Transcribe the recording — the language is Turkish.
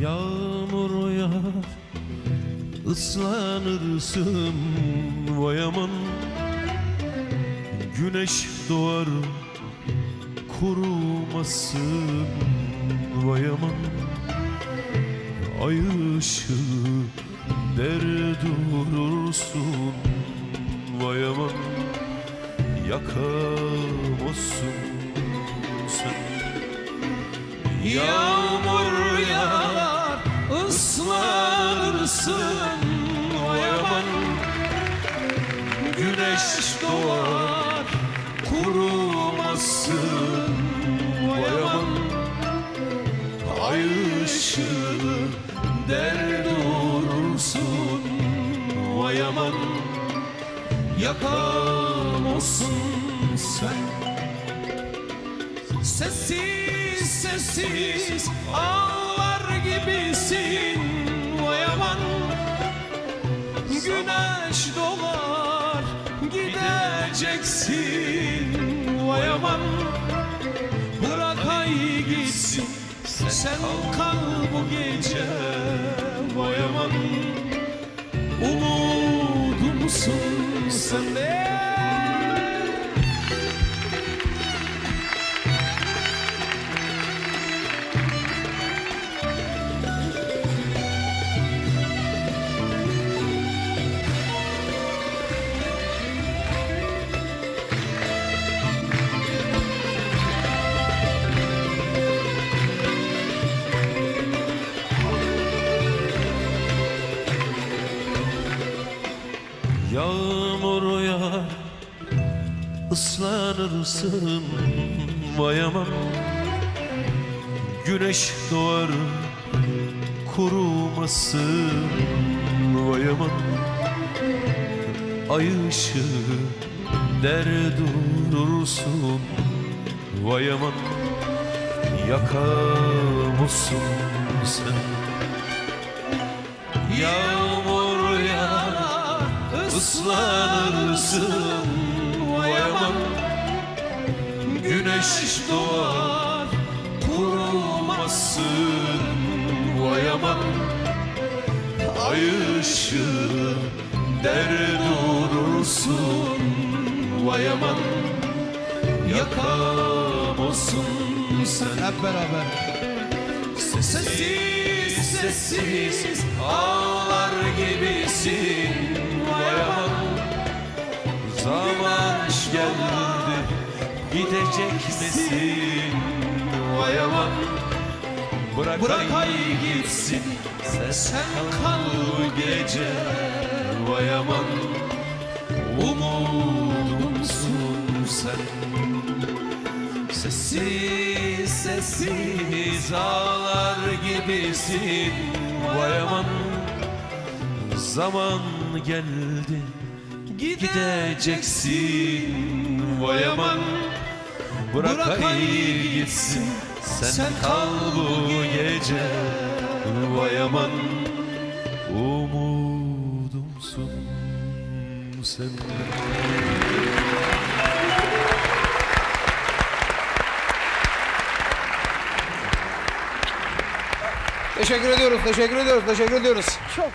Yağmur yağar ıslanırsın vay aman Güneş doğar kurumasın vay aman Ay ışığı der durursun vay aman Yakamazsın sen. Yağmur ıslanırsın vay aman Güneş doğar kurumazsın vay aman Ay ışığı der durursun vay aman Yakamazsın sen. Sessiz sessiz ağlar aman Bırak ay gitsin. Sen kal bu gece Vay aman Umudumsun Yağmur yağar ıslanırsın vay aman Güneş doğar kurumasın vay aman Ay ışığı der durursun vay aman Yakamazsın sen. Yağmur ıslanırsın vay aman. Güneş doğar kurumazsın vay aman. Ay ışığı der durursun. Vay aman. Yakamazsın sen. Hep beraber. Sessiz sessiz ağlar gibisin gidecek misin? Vay aman. Bırak, Bırak ay gitsin sen, Sen kal gece. Vay aman. Umudumsun sen. Sessiz sessiz ağlar gibisin. Vay aman. Zaman geldi. Gideceksin. Vay aman Bırak, Bırak ay ay gitsin. Sen, sen kal bu bu gece. Vay aman Umudumsun sen. Teşekkür ediyoruz, teşekkür ediyoruz, teşekkür ediyoruz. Çok